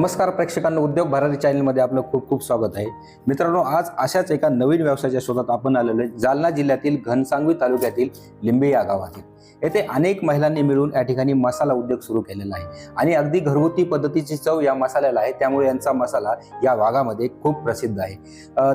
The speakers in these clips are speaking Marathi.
नमस्कार प्रेक्षकांना उद्योग भारती चॅनलमध्ये आपलं खूप खूप स्वागत आहे. मित्रांनो आज अशाच एका नवीन व्यवसायाच्या शोधात आपण आलेलो आहे जालना जिल्ह्यातील घनसांगवी तालुक्यातील लिंबे या गावातील. येथे अनेक महिलांनी मिळून या ठिकाणी मसाला उद्योग सुरू केलेला आहे आणि अगदी घरगुती पद्धतीची चव या मसाल्याला आहे त्यामुळे यांचा मसाला या भागामध्ये खूप प्रसिद्ध आहे.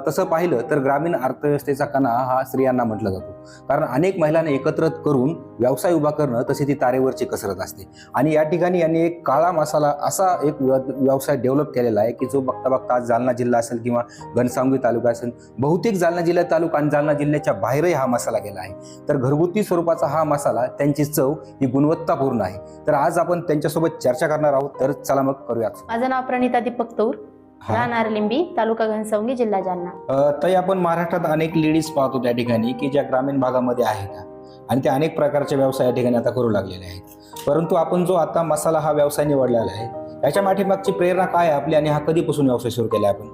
तसं पाहिलं तर ग्रामीण अर्थव्यवस्थेचा कणा हा स्त्रियांना म्हटलं जातो. कारण अनेक महिलांना एकत्र करून व्यवसाय उभा करणं तशी ती तारेवरची कसरत असते. आणि या ठिकाणी यांनी एक काळा मसाला असा एक व्यवसाय डेव्हलप केलेला आहे की जो बघता बघता आज जालना जिल्हा असेल किंवा घनसावंगी तालुका असेल बहुतेक जालना जिल्हा तालुका आणि जालना जिल्ह्याच्या बाहेरही हा मसाला गेला आहे. तर घरगुती स्वरूपाचा हा मसाला त्यांची चव ही गुणवत्तापूर्ण आहे. तर आज आपण त्यांच्यासोबत चर्चा करणार आहोत तर चला मग करूयात. माझं नाव प्रणिता दीपक तौर. राहणार लिंबी तालुका घनसावंगी जिल्हा जालना. ताई आपण महाराष्ट्रात अनेक लेडीज पाहतो त्या ठिकाणी की ज्या ग्रामीण भागामध्ये आहेत. आणि त्या अनेक प्रकारचे व्यवसाय या ठिकाणी आता करू लागलेले आहेत. परंतु आपण जो आता मसाला हा व्यवसाय निवडलेला आहे याच्या पाठीमागची प्रेरणा काय आपली आणि हा कधीपासून व्यवसाय सुरू केला आपण?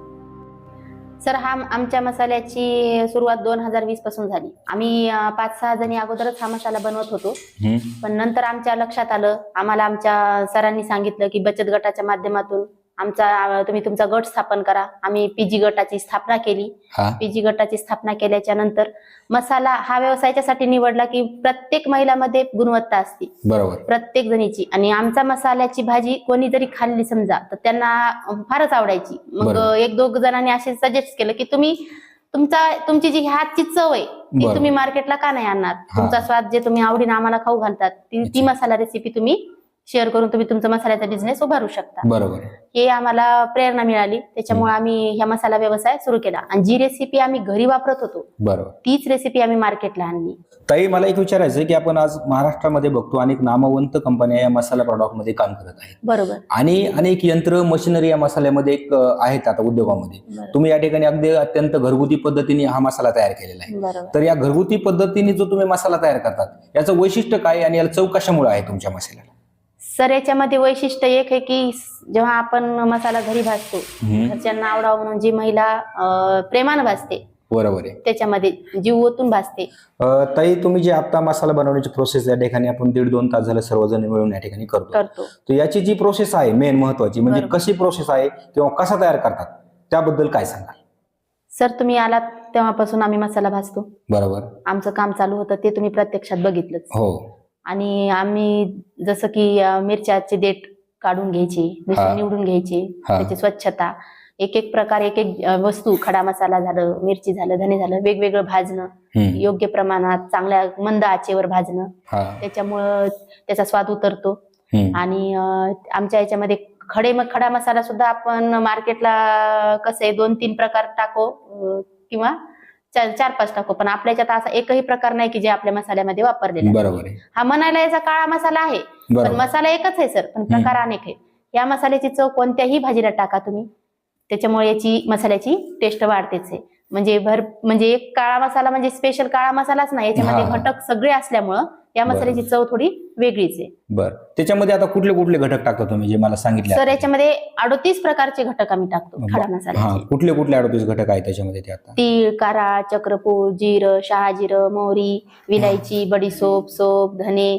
सर हा आमच्या मसाल्याची सुरुवात दोन हजार वीसपासून झाली. आम्ही पाच सहा जणी अगोदरच हा मसाला बनवत होतो. पण नंतर आमच्या लक्षात आलं आम्हाला आमच्या सरांनी सांगितलं की बचत गटाच्या माध्यमातून आमचा तुम्ही तुमचा गट स्थापन करा आम्ही पीजी गटाची स्थापना केली पीजी गटाची स्थापना केल्याच्यानंतर मसाला हा व्यवसायाच्यासाठी निवडला की प्रत्येक महिलामध्ये गुणवत्ता असते बरोबर प्रत्येक जणीची आणि आमचा मसाल्याची भाजी कोणी जरी खाल्ली समजा तर त्यांना फारच आवडायची मग. एक दोघ जणांनी असे सजेस्ट केलं की तुम्ही तुमचा तुमची जी हातची चव आहे ती. तुम्ही मार्केटला का नाही आणणार. तुमचा स्वाद जे तुम्ही आवडीने आम्हाला खाऊ घालतात ती. मसाला रेसिपी तुम्ही शेअर करून तुम्ही तुमचा मसाल्याचा बिझनेस उभारू शकता. बरोबर हे आम्हाला प्रेरणा मिळाली. त्याच्यामुळे आम्ही ह्या मसाला व्यवसाय सुरू केला. आणि जी रेसिपी आम्ही घरी वापरत होतो बरोबर. तीच रेसिपी आम्ही मार्केटला आणली. ताई मला एक विचारायचं की आपण आज महाराष्ट्रामध्ये बघतो अनेक नामवंत कंपन्या या मसाला प्रॉडक्टमध्ये काम करत आहेत. बरोबर. आणि अनेक यंत्र मशिनरी या मसाल्यामध्ये एक आहेत आता उद्योगामध्ये. तुम्ही या ठिकाणी अगदी अत्यंत घरगुती पद्धतीने हा मसाला तयार केलेला आहे. तर या घरगुती पद्धतीने जो तुम्ही मसाला तयार करतात याचं वैशिष्ट्य काय आणि याला चव कशामुळे आहे तुमच्या मसाल्याला? सर याच्यामध्ये वैशिष्ट्य एक आहे की जेव्हा आपण मसाला घरी भाजतो घरच्यांना आवडावं म्हणून जी महिला प्रेमानं भाजते बरोबर आहे. त्याच्यामध्ये जीव ओतून भाजते. ताई तुम्ही जे आता मसाला बनवण्याची प्रोसेस या ठिकाणी आपण दीड दोन तास झालं सर्वजण मिळून या ठिकाणी करतो. करतो. तर याची जी प्रोसेस आहे मेन महत्वाची म्हणजे. कशी प्रोसेस आहे किंवा कसा तयार करतात त्याबद्दल काय सांगाल? सर तुम्ही आलात तेव्हापासून आम्ही मसाला भाजतो. बरोबर. आमचं काम चालू होतं ते तुम्ही प्रत्यक्षात बघितलंच. हो. आणि आम्ही जसं की अं, मिरच्याचे देठ काढून घ्यायचे हा. निवडून घ्यायचे हा. त्याची स्वच्छता एक एक प्रकार एक एक अं, वस्तू खडा मसाला झालं मिरची झालं धने झालं वेगवेगळं भाजणं हम्म. योग्य प्रमाणात चांगल्या मंद आचेवर भाजणं हा त्याच्यामुळं त्याचा स्वाद उतरतो हम्म. आणि अं, आमच्या याच्यामध्ये खडे म- खडा मसाला सुद्धा आपण मार्केटला कसं आहे दोन तीन प्रकार टाको अं, किंवा चार चार पाच टाको. पण आपल्या याच्यात असा एकही प्रकार नाही की जे आपल्या मसाल्यामध्ये वापरलेला. बरोबर हा म्हणायला याचा काळा मसाला आहे. पण मसाला एकच आहे सर. पण प्रकार अनेक आहे या मसाल्याची चव कोणत्याही भाजीला टाका तुम्ही. त्याच्यामुळे याची मसाल्याची टेस्ट वाढतेच आहे. म्हणजे भर म्हणजे एक काळा मसाला म्हणजे स्पेशल काळा मसालाच नाही. याच्यामध्ये. घटक सगळे असल्यामुळं या. मसाल्याची चव थोडी वेगळीच आहे. बर. त्याच्यामध्ये आता कुठले कुठले घटक टाकता तुम्ही जे मला सांगितले सर? याच्यामध्ये अडोतीस प्रकारचे घटक आम्ही टाकतो खडा हा मसाल्याचे कुठले कुठले अडतीस घटक आहेत त्याच्यामध्ये ते आता? तीळ कारा चक्रपूर जिरं शहाजिरं मोहरी विलायची बडीसोप सोप धने.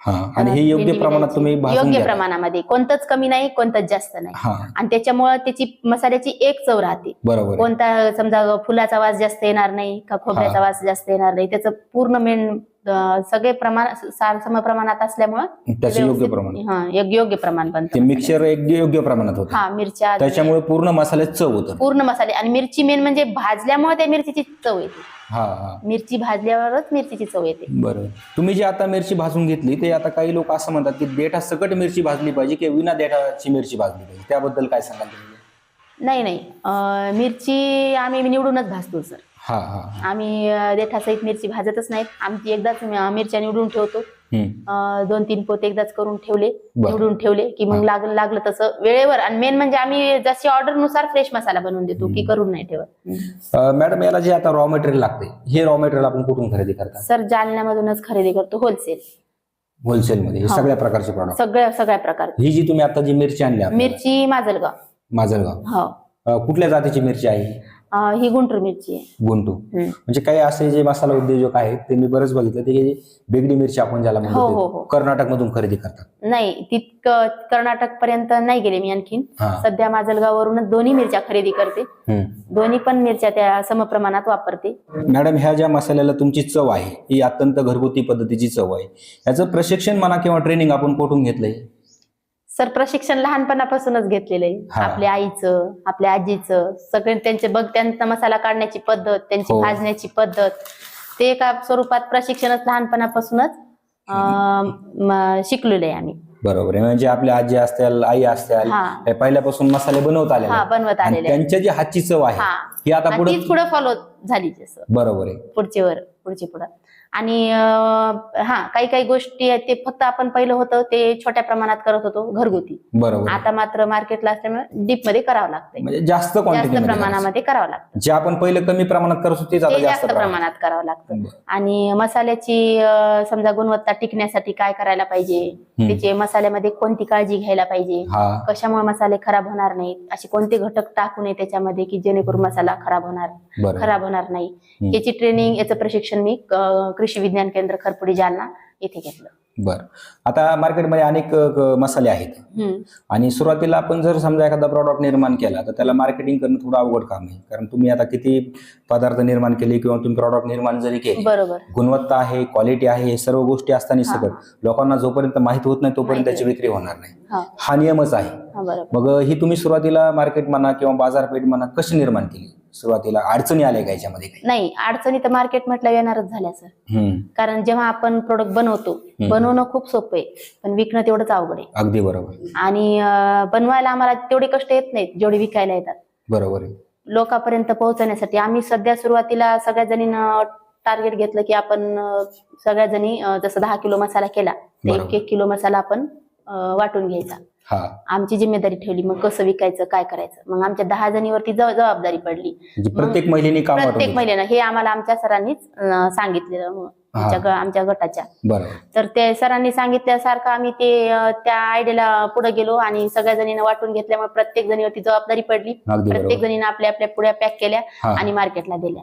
हा आणि हे योग्य प्रमाणात. तुम्ही योग्य. प्रमाणामध्ये. कोणतंच कमी नाही कोणतंच जास्त नाही. आणि त्याच्यामुळे त्याची मसाल्याची एक चव राहते. बरोबर आहे. कोणता समजा फुलाचा वास जास्त येणार नाही का खोबऱ्याचा वास जास्त येणार नाही त्याचं पूर्ण मेन सगळे प्रमाण सार सम प्रमाणात असल्यामुळं त्याचे योग्य प्रमाण. हा योग्य प्रमाण ते बनतं मिक्सर योग्य प्रमाणात होतं. हा मिरच्या त्याच्यामुळे पूर्ण मसाल्यात चव होतं. पूर्ण मसाले. आणि मिरची मेन म्हणजे भाजल्यामुळे त्या मिरचीची चव येते. मिरची भाजल्यावरच मिरचीची चव येते. बरोबर तुम्ही जे आता मिरची भाजून घेतली ते आता काही लोक असं म्हणतात की देठा सकट मिरची भाजली पाहिजे किंवा विना देठाची मिरची भाजली पाहिजे. त्याबद्दल काय सांगाल तुम्ही? नाही नाही. मिरची आम्ही निवडूनच भाजतो सर. आम्ही देठासहित मिरची भाजतच नाहीत. आमची एकदाच मिरच्या निवडून ठेवतो. दोन तीन पोते एकदाच करून ठेवले. निवडून ठेवले की मग लागलं लागलं तसं वेळेवर. आणि मेन म्हणजे आम्ही जशी ऑर्डरनुसार फ्रेश मसाला बनवून देतो की करून नाही ठेवत. मॅडम याला जे आता रॉ मटेरियल लागते हे रॉ मटेरियल आपण कुठून खरेदी करता? सर जालन्यामधूनच खरेदी करतो होलसेल होलसेलमध्ये हे हा. सगळ्या प्रकारचे प्रॉडक्ट सगळ्या सगळ्या प्रकारची. ही जी तुम्ही आता जी मिरची आणली आपल्याला, मिरची माजलगाव. माजलगाव. हो. अं, कुठल्या जातीची मिरची आहे अं, ही गुंटूर मिरची आहे. गुंटू हम्म. म्हणजे काही असे जे मसाला उद्योजक आहेत ते मी बरेच बघितलं ते बेगडी मिरची आपण ज्याला हो, हो, हो. म्हणतो कर्नाटक मधून खरेदी करतात. नाही तितकं कर्नाटक पर्यंत नाही गेले मी आणखीन. हा. सध्या माजलगाववरूनच दोन्ही मिरच्या खरेदी करते. हम्म. दोन्ही पण मिरच्या त्या समप्रमाणात वापरते. मॅडम ह्या ज्या मसाल्याला तुमची चव आहे ही अत्यंत घरगुती पद्धतीची चव आहे. याचं प्रशिक्षण म्हणा किंवा ट्रेनिंग आपण कुठून घेतलंय? सर प्रशिक्षण लहानपणापासूनच घेतलेलं आहे. हा. आपल्या आईचं आपल्या आजीचं सगळे त्यांचे बघ त्यांचा मसाला काढण्याची पद्धत त्यांची हो. भाजण्याची पद्धत ते एका स्वरूपात प्रशिक्षणच लहानपणापासूनच अं, म- शिकलेलं आहे आम्ही. बरोबर आहे. म्हणजे आपल्या आजी असतील आई असतील हा. हे पहिल्यापासून मसाले बनवत आले हा बनवत आणि आलेले त्यांच्या जी हातची चव आहे हा. ही आता आणि पुढे तीच पुढे फॉलो झाली जसं बरोबर आहे. पुढचे वर पुढचे पुढं. आणि हा काही काही गोष्टी आहेत ते फक्त आपण पहिलं होतं ते छोट्या प्रमाणात करत होतो घरगुती. बरोबर. आता मात्र मार्केटला असल्यामुळे डीपमध्ये करावं लागतंय. म्हणजे जास्त जास्त प्रमाणामध्ये करावं लागतं. जे आपण पहिले कमी प्रमाणात करत होतो ते जास्त प्रमाणात. करावं लागतं. आणि मसाल्याची समजा गुणवत्ता टिकण्यासाठी काय करायला पाहिजे. त्याचे मसाल्यामध्ये कोणती काळजी घ्यायला पाहिजे? हा. कशामुळे मसाले खराब होणार नाहीत? असे कोणते घटक टाकू नये त्याच्यामध्ये की जेणेकरून मसाला खराब होणार खराब होणार नाही. याची ट्रेनिंग याचं प्रशिक्षण मी कृषी विज्ञान केंद्र खरपुडी जालना येथे घेतलं. बर. आता मार्केटमध्ये अनेक मसाले आहेत. आणि सुरुवातीला आपण जर समजा एखादा प्रॉडक्ट निर्माण केला तर त्याला मार्केटिंग करणं थोडं अवघड काम आहे. कारण तुम्ही आता किती पदार्थ निर्माण केले किंवा तुम्ही प्रॉडक्ट निर्माण जरी केले बरोबर. गुणवत्ता आहे क्वालिटी आहे हे सर्व गोष्टी असताना. सगळं लोकांना जोपर्यंत माहीत होत नाही तोपर्यंत त्याची विक्री होणार नाही. हा. नियमच आहे. मग ही तुम्ही सुरुवातीला मार्केट म्हणा किंवा बाजारपेठ म्हणा कशी निर्माण केली? सुरुवातीला अडचणी आल्या का याच्यामध्ये काही? नाही अडचणी तर मार्केट म्हटलं येणारच झाल्या सर हम्म, कारण जेव्हा आपण प्रोडक्ट बनवतो बनवणं खूप सोपं आहे पण विकणं तेवढंच अवघड आहे. अगदी बरोबर. आणि अं, बनवायला आम्हाला तेवढे कष्ट येत नाहीत जेवढे विकायला येतात. बरोबर आहे. लोकांपर्यंत पोहोचण्यासाठी आम्ही सध्या सुरुवातीला सगळ्या जणींना टार्गेट घेतलं की आपण अं, सगळ्या जणी अं, जसं दहा किलो मसाला केला तर बरोबर. एक एक किलो मसाला आपण अं, वाटून घ्यायचा. आमची जिम्मेदारी ठेवली मग कसं विकायचं काय करायचं? मग आमच्या दहा जणीवरती जब- जबाबदारी पडली. म्हणजे प्रत्येक महिलेने प्रत्येक. महिलेनं हे आम्हाला आमच्या सरांनीच सांगितलेलं आमच्या गटाच्या. तर ते सरांनी सांगितल्यासारखं आम्ही ते त्या आयडियाला पुढे गेलो आणि सगळ्या जणींना वाटून घेतल्यामुळे प्रत्येक जणीवरती जबाबदारी पडली. प्रत्येक जणीनं आपल्या आपल्या पुड्या पॅक केल्या आणि मार्केटला दिल्या.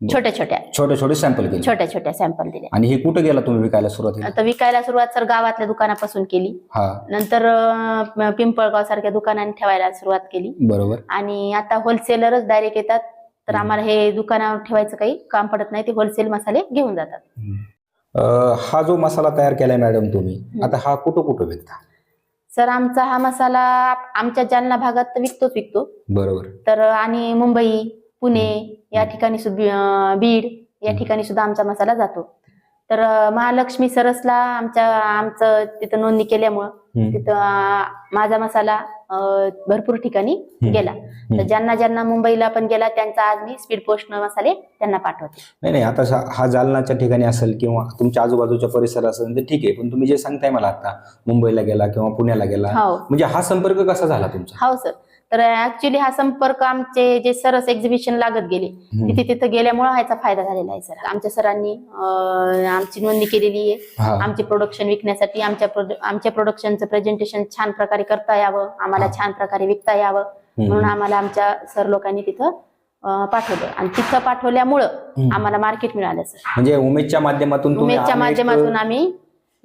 छोट्या छोट्या. छोटे छोटे सॅम्पल केले. छोट्या छोट्या सॅम्पल दिल्या. आणि हे कुठं गेला तुम्ही विकायला सुरुवातीला? आता विकायला सुरुवात सर गावातल्या दुकानापासून केली. हा. नंतर अं, पिंपळगाव सारख्या दुकानाने ठेवायला सुरुवात केली. बरोबर. आणि आता होलसेलरच डायरेक्ट येतात. तर आम्हाला हे दुकानावर ठेवायचं काही काम पडत नाही. ते होलसेल मसाले घेऊन जातात. अं, हा जो मसाला तयार केलाय मॅडम तुम्ही आता हा कुठं कुठं विकता? सर आमचा हा मसाला आमच्या जालना भागात तर विकतोच विकतो. बरोबर. तर आणि मुंबई पुणे या ठिकाणी बीड या ठिकाणी सुद्धा आमचा मसाला जातो. तर महालक्ष्मी सरसला आमच्या आमचं तिथं नोंदणी केल्यामुळं. तिथं माझा मसाला भरपूर ठिकाणी. गेला. तर ज्यांना ज्यांना मुंबईला पण गेला त्यांचा आज मी स्पीड पोस्ट मसाले त्यांना पाठवते. नाही नाही आता हा- हा जालनाच्या ठिकाणी असेल किंवा तुमच्या आजूबाजूच्या परिसर असेल तर ठीक आहे. पण तुम्ही जे सांगताय मला आता मुंबईला गेला किंवा पुण्याला गेला हो. म्हणजे हा संपर्क कसा झाला तुमचा? हो सर. तर ऍक्च्युली हा संपर्क आमचे जे सरस एक्झिबिशन लागत गेले. तिथे तिथं गेल्यामुळे ह्याचा फायदा झालेला आहे सर आमच्या सरांनी आमची नोंदणी केलेली आहे आमचे प्रोडक्शन विकण्यासाठी आमच्या आमच्या प्रोडक्शनचं प्रेझेंटेशन छान प्रकारे करता यावं आम्हाला. छान प्रकारे विकता यावं. म्हणून आम्हाला आमच्या सर लोकांनी तिथं पाठवलं आणि तिथं पाठवल्यामुळं. आम्हाला मार्केट मिळालं सर म्हणजे उमेदच्या माध्यमातून उमेदच्या माध्यमातून आम्ही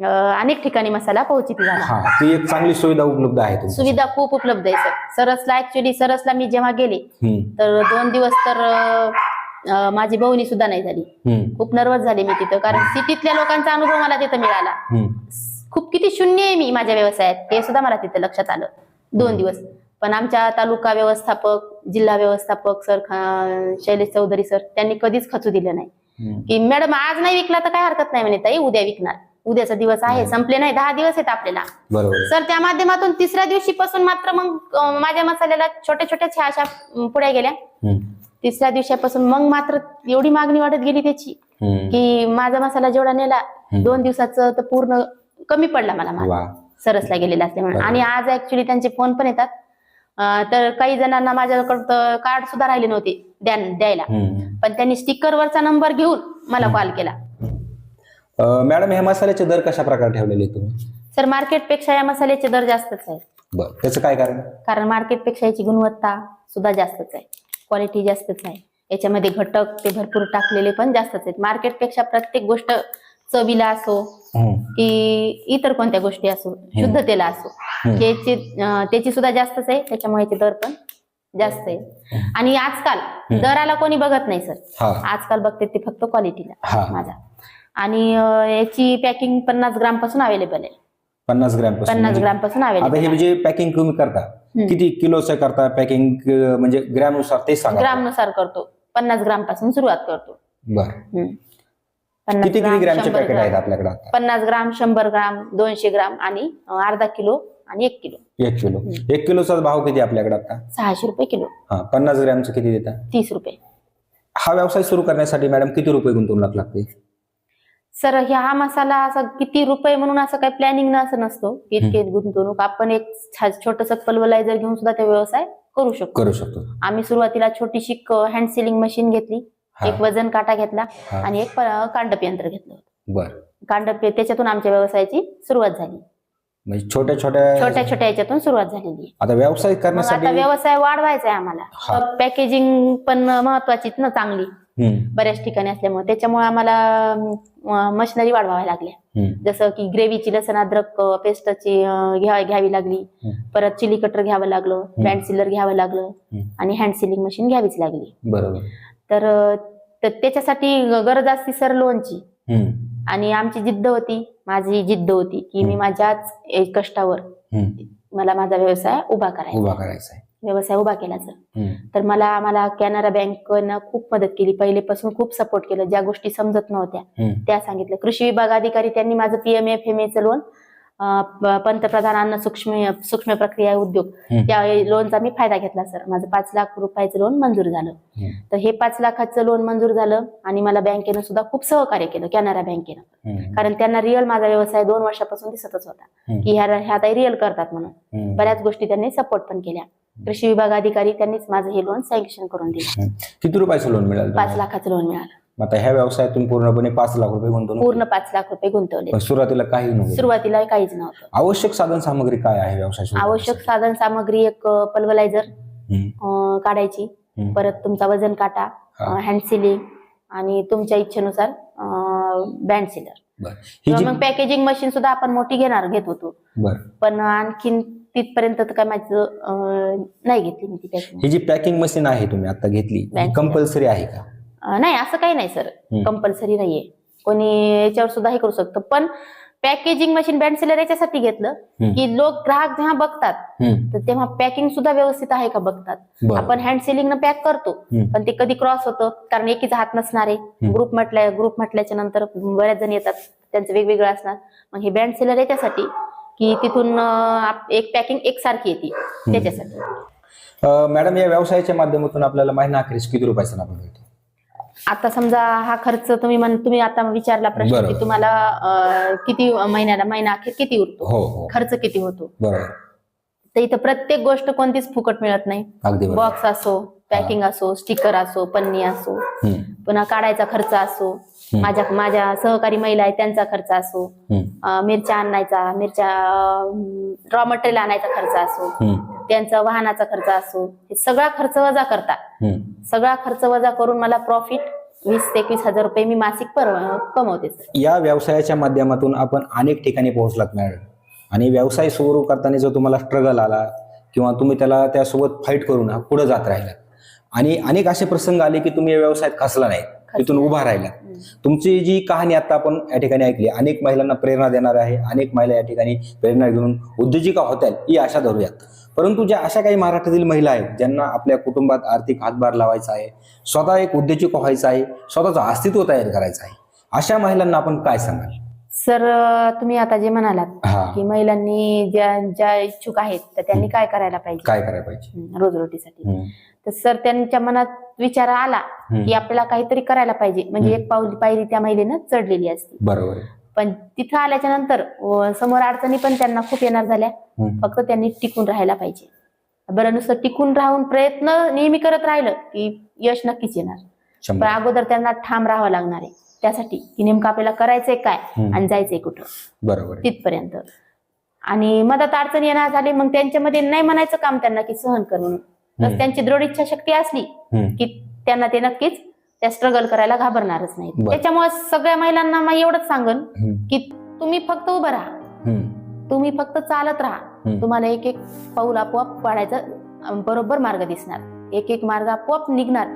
अनेक ठिकाणी मसाला पोहोचित झाला. हा ती एक चांगली सुविधा उपलब्ध आहे सुविधा खूप उपलब्ध आहे सर. सरसला ऍक्च्युली सरसला मी जेव्हा गेले हम्म, तर दोन दिवस तर अं, माझी बहुनी सुद्धा नाही झाली. हम्म, खूप नर्वस झाले मी तिथं कारण सिटीतल्या लोकांचा अनुभव मला तिथं मिळाला. हम्म. खूप किती शून्य आहे मी माझ्या व्यवसायात हे सुद्धा मला तिथे लक्षात आलं दोन दिवस. पण आमच्या तालुका व्यवस्थापक जिल्हा व्यवस्थापक सर खा- शैलेश चौधरी सर त्यांनी कधीच खचू दिलं नाही. हम्म. की मॅडम आज नाही विकला तर काय हरकत नाही म्हणे ताई उद्या विकणार. उद्याचा दिवस आहे संपले नाही दहा दिवस आहेत आपल्याला बरोबर. सर त्या माध्यमातून तिसऱ्या दिवशी पासून मात्र मग अं, माझ्या मसाल्याला छोट्या छोट्या छा- अशा अं, पुड्या गेल्या हम्म, तिसऱ्या दिवसापासून मग मात्र एवढी मागणी वाढत गेली त्याची हम्म. की माझा मसाला जेवढा नेला. दोन दिवसाचं तर पूर्ण कमी पडला मला माल. वा सरसला गेलेला असल्यामुळे बरोबर. आणि आज ऍक्च्युली त्यांचे फोन पण येतात अं, तर काही जणांना माझ्याकडं कार्ड सुद्धा राहिले नव्हते द्या द्यायला हम्म. पण त्यांनी स्टिकरवरचा नंबर घेऊन मला कॉल केला मॅडम ह्या मसाल्याचे दर कशा प्रकारे ठेवलेले तुम्ही? सर मार्केटपेक्षा या मसाल्याचे दर जास्तच आहेत. बरं त्याचं काय कारण? कारण मार्केटपेक्षा याची गुणवत्ता सुद्धा जास्तच आहे. क्वालिटी जास्तच आहे. याच्यामध्ये घटक ते भरपूर टाकलेले पण जास्तच आहेत. मार्केटपेक्षा प्रत्येक गोष्ट चवीला असो. की इतर कोणत्या गोष्टी असो शुद्धतेला असो. त्याची त्याची सुद्धा जास्तच आहे. त्याच्यामुळे याचे दर पण जास्त आहे. आणि आजकाल दराला कोणी बघत नाही सर. हा. आजकाल बघते ते फक्त क्वालिटीला माझा. आणि याची पॅकिंग पन्नास ग्रामपासून अवेलेबल आहे. पन्नास ग्रॅम पन्नास म्हणजे- ग्रामपासून आता अवेलेबल हे म्हणजे पॅकिंग तुम्ही करता. हम्म. किती किलोचं करता पॅकिंग म्हणजे ग्रॅमनुसार ते सांगा. ग्रामनुसार करतो. पन्नास ग्रामपासून सुरुवात करतो. बरं. हम्म. पन्नास किती किती ग्राम, ग्रॅमचे शंभर पॅकेट आहेत ग्राम. आपल्याकडे आता? पन्नास ग्राम शंभर ग्राम दोनशे ग्राम आणि अं, अर्धा किलो आणि एक किलो. एक किलो. एक किलोचा भाव किती आपल्याकडे आता? सहाशे रुपये किलो. हा पन्नास ग्रॅमचं किती देता? तीस रुपये. हा व्यवसाय सुरू करण्यासाठी मॅडम किती रुपये गुंतवणूक लागते? सर ह्या हा मसाला असा किती रुपये म्हणून असं काही प्लॅनिंग असं नसतो. इतके गुंतवणूक. आपण एक छोटस पल्वलायझर घेऊन सुद्धा ते व्यवसाय करू शकतो. करू शकतो. आम्ही सुरुवातीला छोटीशी हँड सिलिंग मशीन घेतली. एक वजन काटा घेतला. आणि एक कांडप यंत्र घेतलं बर. कांडप त्याच्यातून आमच्या व्यवसायाची सुरुवात झाली. म्हणजे छोट्या छोट्या छोट्या छोट्या याच्यातून सुरुवात झालेली आता व्यवसाय करण्यासाठी व्यवसाय वाढवायचा आहे आम्हाला. पॅकेजिंग पण महत्वाचीच ना चांगली. बऱ्याच ठिकाणी असल्यामुळे. त्याच्यामुळे आम्हाला मशिनरी वाढवाव्या लागल्या. जसं की ग्रेव्हीची लसण अद्रक पेस्टची घ्या घ्यावी लागली. परत चिली कटर घ्यावं लागलं. बँड सिलर घ्यावं लागलं. आणि हँड सिलिंग मशीन घ्यावीच लागली. बरोबर. तर त्याच्यासाठी गरज असती सर लोनची. आणि आमची जिद्द होती माझी जिद्द होती की मी माझ्याच कष्टावर. मला माझा व्यवसाय उभा करायचा. उभा करायचा व्यवसाय उभा केला सर तर मला आम्हाला कॅनरा बँकनं खूप मदत केली. पहिलेपासून खूप सपोर्ट केलं. ज्या गोष्टी समजत नव्हत्या त्या सांगितलं कृषी विभाग अधिकारी त्यांनी माझं पीएम एफ एम एचं लोन पंतप्रधान अन्न सूक्ष्म सूक्ष्म प्रक्रिया उद्योग. त्या लोनचा मी फायदा घेतला सर माझं पाच लाख रुपयाचं लोन मंजूर झालं. तर हे पाच लाखाचं लोन मंजूर झालं आणि मला बँकेनं सुद्धा खूप सहकार्य केलं कॅनरा बँकेनं. कारण त्यांना रिअल माझा व्यवसाय दोन वर्षापासून दिसतच होता. की ह्या ह्या रिअल करतात म्हणून. बऱ्याच गोष्टी त्यांनी सपोर्ट पण केल्या. कृषी विभाग अधिकारी त्यांनीच माझं हे लोन सँक्शन करून दिलं. किती रुपयाचं लोन मिळालं पाच तुम्हाला? लाखाचं लोन मिळालं. मग आता ह्या व्यवसायातून पूर्णपणे पाच लाख रुपये गुंतवणूक पूर्ण पाच लाख रुपये गुंतवले. पण सुरुवातीला काही नव्हतं. सुरुवातीला काहीच नव्हतं. आवश्यक साधन सामग्री काय आहे आवश्यक साधन सामग्री एक पल्वलायझर? काढायची. हम्म, परत तुमचा वजन काटा हा. हँड सिलिंग आणि तुमच्या इच्छेनुसार बँड सिलर. ही किंवा जी मग पॅकेजिंग मशीन सुद्धा आपण मोठी घेणार घेत होतो. बरं. पण आणखीन तिथपर्यंत तर काय माझं नाही घेतली मी ती पॅकिंग ही जी पॅकिंग मशीन आहे तुम्ही आता घेतली Bank. कंपल्सरी आहे का? नाही असं काही नाही सर हम्म. कंपल्सरी नाहीये. कोणी याच्यावर सुद्धा हे करू शकतं. पण पॅकेजिंग मशीन बँड सिलर याच्यासाठी घेतलं हम्म. की लोक ग्राहक जेव्हा बघतात हम्म, तर तेव्हा पॅकिंग सुद्धा व्यवस्थित आहे का बघतात? बरं. आपण हँड सिलिंग न पॅक करतो हम्म. पण ते कधी क्रॉस होतं? कारण एकीचा हात नसणार. ग्रुप म्हटल्या ग्रुप म्हटल्याच्या नंतर बऱ्याच जण येतात त्यांचं वेगवेगळं असणार. मग हे बँड सेलर याच्यासाठी की तिथून एक पॅकिंग एकसारखी येते त्याच्यासाठी. मॅडम या व्यवसायाच्या माध्यमातून आपल्याला महिना अखेरीस किती रुपयाचा नफा मिळतो आता समजा हा खर्च तुम्ही म्हण तुम्ही आता विचारला प्रश्न. की तुम्हाला किती महिन्याला महिना अखेर किती उरतो? हो हो. खर्च किती होतो? तर इथं प्रत्येक गोष्ट कोणतीच फुकट मिळत नाही. बॉक्स असो पॅकिंग असो स्टिकर असो पन्नी असो पुन्हा काढायचा खर्च असो माझ्या माझ्या सहकारी महिला आहेत त्यांचा खर्च असो मिरच्या आणायचा मिरच्या रॉ मटेरियल आणायचा खर्च असो त्यांचा वाहनाचा खर्च असो हे सगळा खर्च वजा करता. सगळा खर्च वजा करून मला प्रॉफिट वीस ते एकवीस हजार रुपये मी मासिक पर कमवते. या व्यवसायाच्या माध्यमातून आपण अनेक ठिकाणी पोहोचलात मॅडम. आणि व्यवसाय सुरू करताना जो तुम्हाला स्ट्रगल आला किंवा तुम्ही त्याला त्यासोबत फाईट करून पुढे जात राहिलात. आणि अनेक असे प्रसंग आले की तुम्ही या व्यवसायात खसला नाही तिथून उभा राहिला. तुमची जी कहाणी आता आपण या ठिकाणी ऐकली अनेक महिलांना प्रेरणा देणार आहे अनेक महिला या ठिकाणी प्रेरणा घेऊन उद्योजिका होत आहेत ही आशा धरूयात. परंतु ज्या अशा काही महाराष्ट्रातील महिला आहेत ज्यांना आपल्या कुटुंबात आर्थिक हातभार लावायचा आहे स्वतः एक उद्योजक व्हायचं आहे स्वतःचं अस्तित्व तयार करायचं आहे अशा महिलांना आपण काय सांगाल? सर तुम्ही आता जे म्हणालात की महिलांनी ज्या ज्या इच्छुक आहेत तर त्यांनी काय करायला पाहिजे? काय करायला पाहिजे? रोजरोटीसाठी. तर सर त्यांच्या मनात विचार आला. की आपल्याला काहीतरी करायला पाहिजे. म्हणजे एक पाऊल पायरी त्या महिलेनं चढलेली असते. बरोबर पण तिथं आल्याच्यानंतर समोर अडचणी पण त्यांना खूप येणार झाल्या. फक्त त्यांनी टिकून राहायला पाहिजे. बरं नुसतं टिकून राहून प्रयत्न नेहमी करत राहिलं की यश नक्कीच येणार. पण अगोदर त्यांना ठाम राहावं लागणार आहे. त्यासाठी की नेमकं आपल्याला करायचंय काय. आणि जायचंय कुठं. बरोबर तिथपर्यंत. आणि मदत अडचण येणार झाली मग त्यांच्यामध्ये नाही म्हणायचं काम त्यांना की सहन कर म्हणून तर. त्यांची दृढ इच्छा शक्ती असली. की त्यांना ते नक्कीच त्या स्ट्रगल करायला घाबरणारच नाही. त्याच्यामुळे सगळ्या महिलांना मग एवढंच सांगन. की तुम्ही फक्त उभं राहा. तुम्ही फक्त चालत राहा. तुम्हाला एक एक पाऊल आपोआप पाडायचा बरोबर मार्ग दिसणार एक एक मार्ग आपोआप निघणार